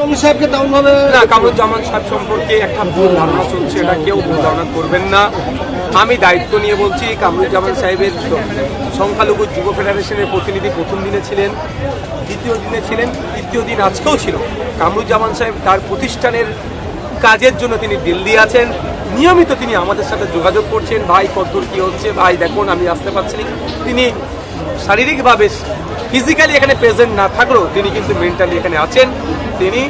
না, কামরুজ্জামান সম্পর্কে একটা ধারণা চলছে, এটা কেউ ধারণা করবেন না। আমি দায়িত্ব নিয়ে বলছি, কামরুজ্জামান সাহেবের সংখ্যালঘু যুব ফেডারেশনের প্রতিনিধি প্রথম দিনে ছিলেন, দ্বিতীয় দিনে ছিলেন, তৃতীয় দিন আজকেও ছিল। কামরুজ্জামান সাহেব তার প্রতিষ্ঠানের কাজের জন্য তিনি দিল্লি আছেন। নিয়মিত তিনি আমাদের সাথে যোগাযোগ করছেন, ভাই কদ্দূর কী হচ্ছে, ভাই দেখুন, আমি আসতে পারছি তিনি শারীরিকভাবে ফিজিক্যালি এখানে প্রেজেন্ট না থাকলেও তিনি কিন্তু মেন্টালি এখানে আছেন। তিনি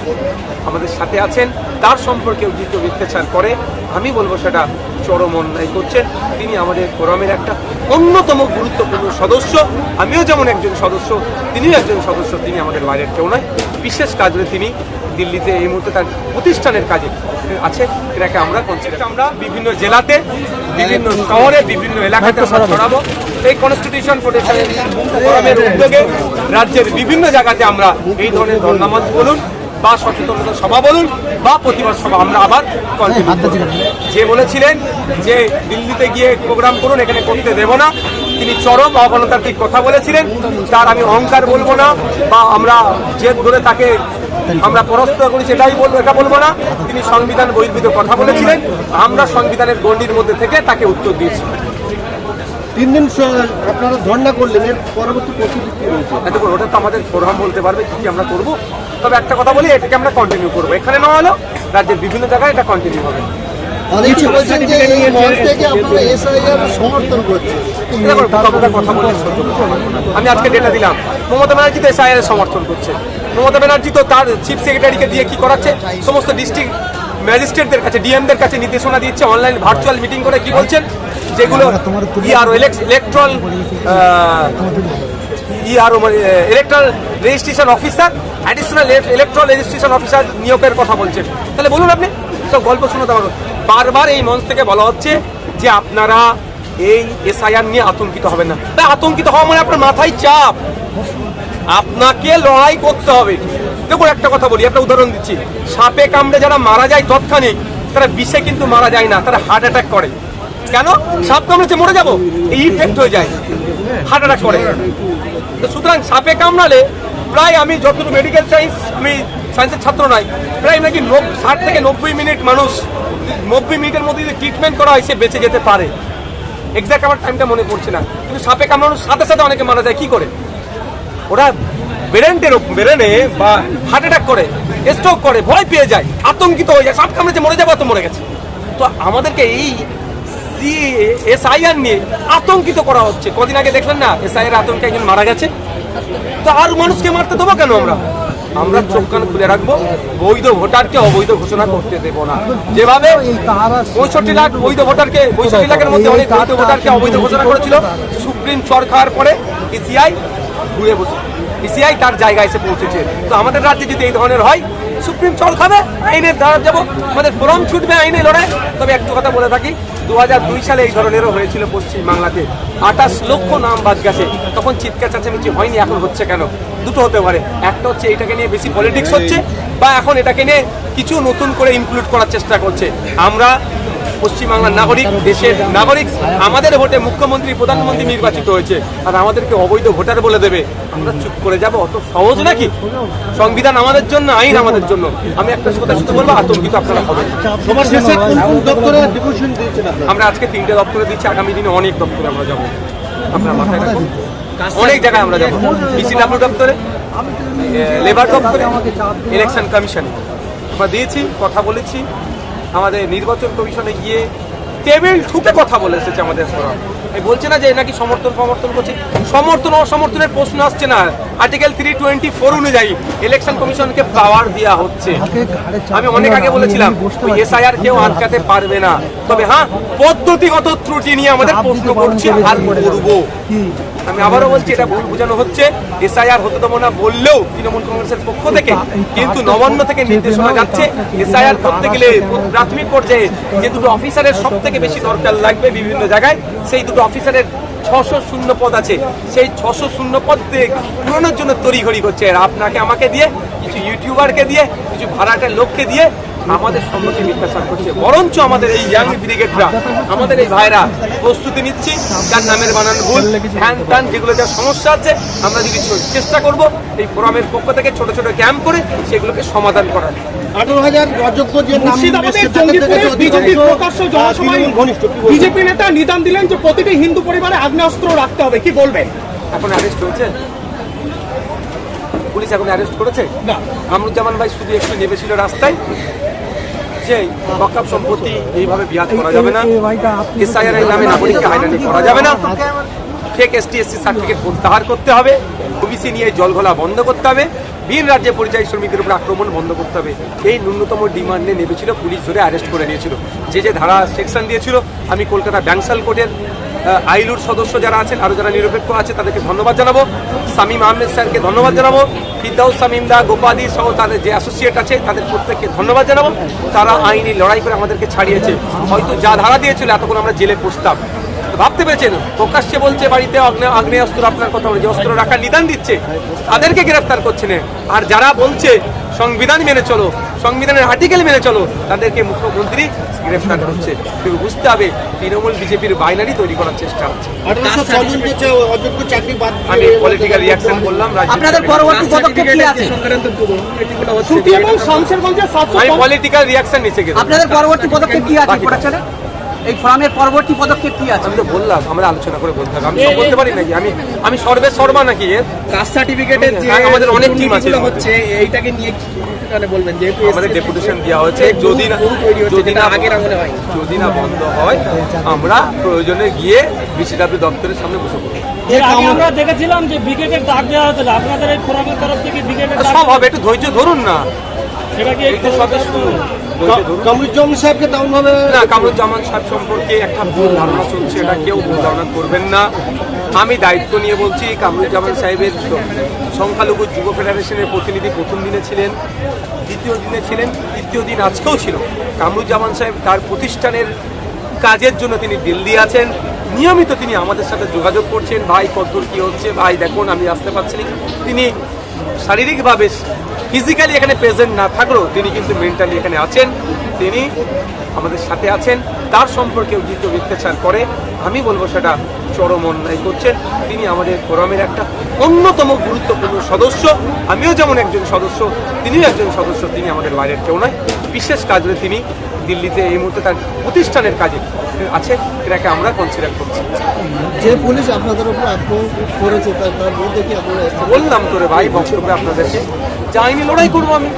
আমাদের সাথে আছেন। তার সম্পর্কে উচিত মিথ্যাচার করে। আমি বলব সেটা চরম অন্যায় করছেন। তিনি আমাদের ফোরামের একটা অন্যতম গুরুত্বপূর্ণ সদস্য। আমিও যেমন একজন সদস্য তিনিও একজন সদস্য তিনি আমাদের বাইরের কেউ নয়। বিশেষ কাজে তিনি দিল্লিতে এই মুহূর্তে তার প্রতিষ্ঠানের কাজে আছে এটাকে আমরা কনসিডার আমরা বিভিন্ন জেলাতে বিভিন্ন শহরে বিভিন্ন এলাকাতে আমরা ছড়াবো। এই কনস্টিটিউশন প্রোটেকশনের ফোরামের উদ্যোগে রাজ্যের বিভিন্ন জায়গাতে আমরা এই ধরনের ধর্নামত বলুন বা সচেতনতা সভা বলুন বা প্রতিবাদ সভা। আমরা আবার যে বলেছিলেন যে দিল্লিতে গিয়ে প্রোগ্রাম করুন এখানে করতে দেব না। তিনি চরম অগণতান্ত্রিক কথা বলেছিলেন। তার আমি অহংকার বলব না বা আমরা জেদ ধরে তাকে আমরা পরাস্ত করি সেটাই বলব এটা বলব না। তিনি সংবিধান বহির্ভূত কথা বলেছিলেন। আমরা সংবিধানের গণ্ডির মধ্যে থেকে তাকে উত্তর দিয়েছি। তিন দিন আপনারা ধর্ণা করলেন এর পরবর্তী প্রস্তুতি কি রয়েছে? দেখুন ওটা তো আমাদের ফোরাম বলতে পারবে কি কি আমরা করব। তবে একটা কথা বলি এটাকে আমরা কন্টিনিউ করব। এখানে না হলেও রাজ্যের বিভিন্ন জায়গায় এটা কন্টিনিউ হবে। অনেকে বলছেন যে এই মঞ্চ থেকে আপনারা এসআইআর সমর্থন করছেন। আমি আজকে ডেটা দিলাম। মমতা ব্যানার্জি তো এসআইআর সমর্থন করছে। মমতা ব্যানার্জি তো তার চিফ সেক্রেটারিকে দিয়ে কি করাচ্ছে? সমস্ত ডিস্ট্রিক্ট ম্যাজিস্ট্রেটদের কাছে ডিএমদের কাছে নির্দেশনা দিচ্ছে অনলাইন ভার্চুয়াল মিটিং করে কি বলছেন? যেগুলো ইআরও ইলেকট্রাল ইআরও মানে electoral registration officer additional electoral registration officer নিয়োগের কথা বলছেন। তাহলে বলুন আপনি। সব গল্প শুনতে পারবেন বারবার এই মঞ্চ থেকে বলা হচ্ছে যে আপনারা এই এসআইআর নিয়ে আতঙ্কিত হবেন না। তা আতঙ্কিত হওয়া মানে আপনার মাথায় চাপ। আপনাকে লড়াই করতে হবে। দেখুন একটা কথা বলি একটা উদাহরণ দিচ্ছি। সাপে কামড়ে যারা মারা যায় তৎক্ষণিক তারা বিষে কিন্তু মারা যায় না, তারা হার্ট অ্যাটাক করে। কেন? সাপ কামড়েছে, মরে যাব? এই ইফেক্ট হয়ে যায়। হার্ট অ্যাটাক করে। সুতরাং সাপে কামড়ালে প্রায় আমি যতটুকু মেডিকেল সায়েন্স আমি সায়েন্সের ছাত্র নয়, প্রায় নাকি ষাট থেকে নব্বই মিনিট মানুষ, নব্বই মিনিটের মধ্যে যদি ট্রিটমেন্ট করা হয়, সে বেঁচে যেতে পারে। এক্সাক্ট আমার টাইমটা মনে পড়ছে না। কিন্তু সাপে কামড়ানোর সাথে সাথে অনেকে মারা যায়, কি করে? ওরা ব্রেনের ব্রেনে বা হার্ট অ্যাটাক করে, স্ট্রোক করে, ভয় পেয়ে যায়, আতঙ্কিত হয়ে যায়, সাপ কামড়েছে, মরে যাব, তো মরে গেছে। তো আমাদেরকে এই এসআইআর নিয়ে আতঙ্কিত করা হচ্ছে। কদিন আগে দেখলেন না এসআইআর আতঙ্কে একজন মারা গেছে। তো আর মানুষকে মারতে দেবো কেন আমরা? আমরা চোখ কান খুলে রাখব, বৈধ ভোটারকে অবৈধ ঘোষণা করতে দেব না। যেভাবে পঁয়ষট্টি লাখ বৈধ ভোটারকে, পঁয়ষট্টি লাখের মধ্যে অনেক বৈধ ভোটারকে অবৈধ ঘোষণা করেছিল, সুপ্রিম খাওয়ার পরে ইসিআই ঘুরে বসে ইসিআই তার জায়গায় এসে পৌঁছেছে। তো আমাদের রাজ্যে যদি এই ধরনের হয়, সুপ্রিম চল খাবে আইনের দ্বারা যাব। আমাদের ফোরাম ছুটবে আইনে লড়াই। তবে একটু কথা বলে থাকি দু সালে এই ধরনেরও হয়েছিল পশ্চিম বাংলাতে আঠাশ লক্ষ নাম বাদ গেছে। তখন চিৎকার চাচামেচি হয়নি, এখন হচ্ছে কেন? দুটো হতে পারে। একটা হচ্ছে এটাকে নিয়ে বেশি পলিটিক্স হচ্ছে, বা এখন এটাকে নিয়ে কিছু নতুন করে ইনক্লুড করার চেষ্টা করছে। আমরা পশ্চিমবাংলার নাগরিক দেশের নাগরিক আমাদের ভোটে মুখ্যমন্ত্রী প্রধানমন্ত্রী নির্বাচিত হয়েছে। আর আমাদেরকে অবৈধ ভোটার বলে দেবে। আমরা চুপ করে যাব অত সহজ নাকি? সংবিধান আমাদের জন্য আইন আমাদের জন্য। আমি একটা কথা শুধু বলব আতঙ্কিত আপনারা হবে আমরা আজকে তিনটে দপ্তরে দিচ্ছি আগামী দিনে অনেক দপ্তরে আমরা যাব। আপনার মাথায় রাখুন। অনেক জায়গায় আমরা যাব। বিসিডাব্লিউ দপ্তরে লেবার দপ্তরে ইলেকশন কমিশনে আমরা দিয়েছি কথা বলেছি। আমাদের নির্বাচন কমিশনে গিয়ে টেবিল ঠুকে কথা বলে এসেছে আমাদের ফোরাম বলছে না যে নাকি সমর্থন সমর্থন করছে? সমর্থন অসমর্থনের প্রশ্ন আসছে না। আর্টিকেল থ্রি টোয়েন্টি ফোর অনুযায়ী ইলেকশন কমিশনকে পাওয়ার দেওয়া হচ্ছে। আমি অনেক আগে বলেছিলাম ওই এসআইআর কেউ আটকাতে পারবে না। তবে হ্যাঁ পদ্ধতিগত ত্রুটি নিয়ে আমাদের প্রশ্ন করছি আর করব আমি আবারও বলছি এটা ভুল বোঝানো হচ্ছে। এসআইআর হতে দেবো না বললেও তৃণমূল কংগ্রেসের পক্ষ থেকে কিন্তু নবান্ন থেকে নির্দেশনা যাচ্ছে। এসআইআর করতে গেলে প্রাথমিক পর্যায়ে যে দুটো অফিসারের সব থেকে বেশি দরকার লাগবে বিভিন্ন জায়গায়। সেই দুটো অফিসারের ছশো শূন্য পদ আছে। সেই ছশো শূন্য পদ দিয়ে পূরণের জন্য তড়িঘড়ি করছে। আপনাকে আমাকে দিয়ে, কিছু ইউটিউবারকে দিয়ে, কিছু ভাড়াটের লোককে দিয়ে আমাদের সম্মুখে মিথ্যাচার করছে। বরঞ্চ আমাদের এই ইয়াং ব্রিগেডরা আমাদের এই ভাইরা প্রস্তুতি নিচ্ছি যার নামের বানান ভুল হ্যান ত্যান যেগুলো যা সমস্যা আছে আমরা যদি চেষ্টা করব এই ফোরামের পক্ষ থেকে ছোট ছোট ক্যাম্প করে সেগুলোকে সমাধান করার। আঠারো হাজার অযোগ্য যে? বিজেপি নেতা নিদান দিলেন যে প্রতিটি হিন্দু পরিবারে আগ্নেয়াস্ত্র রাখতে হবে কি বলবেন? এখন অ্যারেস্ট হয়েছে? পুলিশ এখন অ্যারেস্ট করেছে? না। ভাই শুধু একটু নেমেছিল রাস্তায়। যে বকাপ সম্পত্তি এইভাবে বিয়াদ করা যাবে না। এসআইআর এর নামে নাগরিককে হাইরানি করা যাবে না। ফেক এস সি সার্টিফিকেট প্রত্যাহার করতে হবে। ওবিসি নিয়ে জল ঘোলা বন্ধ করতে হবে। ভিন রাজ্যে পরিযায়ী শ্রমিকদের উপর আক্রমণ বন্ধ করতে হবে। এই ন্যূনতম ডিমান্ডে নেমেছিল পুলিশ ধরে অ্যারেস্ট করে নিয়েছিল। যে যে ধারা সেকশন দিয়েছিল আমি কলকাতা ব্যাংসাল কোর্টের আইলুর সদস্য যারা আছেন আরও যারা নিরপেক্ষ আছে, তাদেরকে ধন্যবাদ জানাব। সামিম আহমেদ স্যারকে ধন্যবাদ জানাব। ফিরদাউস, সামিম দা, গোপাদি সহ তাদের যে অ্যাসোসিয়েট আছে, তাদের প্রত্যেককে ধন্যবাদ জানাব। তারা আইনি লড়াই করে আমাদেরকে ছাড়িয়েছে। হয়তো যা ধারা দিয়েছিল, এতক্ষণ আমরা জেলে পড়তাম। তো ভাবতে পেরেছেন? প্রকাশ্যে বলছে বাড়িতে আগ্নে- আগ্নেয় অস্ত্র আপনার কথা বলে যে অস্ত্র রাখার নিদান দিচ্ছে। তাদেরকে গ্রেফতার করছে না। আর যারা বলছে সংবিধান মেনে চলো সংবিধানের আর্টিকেল মেনে চলো। তাদেরকে মুখ্যমন্ত্রী গ্রেফতার করছে। কিন্তু বুঝতে হবে তৃণমূল বিজেপির বাইনারি তৈরি করার চেষ্টা হচ্ছে। আমি পলিটিক্যাল রিয়াকশন বললাম আপনাদের পরবর্তী পদক্ষেপ কি আছে? ছুটি এবং শামসেরগঞ্জের সাতশো আমি পলিটিক্যাল রিয়াকশন নিচে গেলাম। আপনাদের পরবর্তী পদক্ষেপ কি আছে এই ফোরামের পরবর্তী পদক্ষেপ কি আছে? আমি তো বললাম আমরা আলোচনা করে বলতে হবে। আমি সব বলতে পারি নাকি? আমি আমি সর্বে সর্বা নাকি এর? কাস্ট সার্টিফিকেটের যে হ্যাঁ, আমাদের অনেক team আছে। হচ্ছে এইটাকে নিয়ে কি মানে বলবেন? যেহেতু আমাদের ডেপুটেশন দেওয়া হয়েছে যদি না যদি না আগের আমলে হয়। যদি না বন্ধ হয় আমরা প্রয়োজনে গিয়ে বিসিডাব্লিউ দপ্তরের সামনে বসে পড়ব। আমরা দেখেছিলাম যে ব্রিগেডের ডাক দেওয়া হয়েছিল। আপনাদের এই ফোরামের তরফ থেকে ব্রিগেডের ডাক সব হবে একটু ধৈর্য ধরুন না। সেটা কি। কামরুজ্জামান সাহেবকে না কামরুজ্জামান সাহেব সম্পর্কে একটা ভুল ধারণা চলছে এটা কেউ ভুল ধারণা করবেন না। আমি দায়িত্ব নিয়ে বলছি কামরুজ্জামান সাহেবের সংখ্যালঘু যুব ফেডারেশনের প্রতিনিধি প্রথম দিনে ছিলেন দ্বিতীয় দিনে ছিলেন তৃতীয় দিন আজকেও ছিল। কামরুজ্জামান সাহেব তার প্রতিষ্ঠানের কাজের জন্য তিনি দিল্লি আছেন। নিয়মিত তিনি আমাদের সাথে যোগাযোগ করছেন ভাই কতদূর কি হচ্ছে ভাই দেখুন আমি আসতে পারছি তিনি শারীরিকভাবে ফিজিক্যালি এখানে প্রেজেন্ট না থাকলেও তিনি কিন্তু মেন্টালি এখানে আছেন। তিনি আমাদের সাথে আছেন। তার সম্পর্কে দ্বিতীয় অত্যাচার করে। আমি বলব সেটা চরম অন্যায় করছেন তিনি আমাদের ফোরামের একটা অন্যতম গুরুত্বপূর্ণ সদস্য। আমিও যেমন একজন সদস্য তিনিও একজন সদস্য তিনি আমাদের বাইরের কেউ নয়। বিশেষ কাজে তিনি দিল্লিতে এই মুহূর্তে তার প্রতিষ্ঠানের কাজে আছে এটাকে আমরা কনসিডার করছি। যে পুলিশ আপনাদের উপর আক্রমণ করেছে তার মধ্যে কি আপনারা বললাম তোরে ভাই বক্তব্যে আপনাদেরকে। যাইনি লড়াই করব আমি।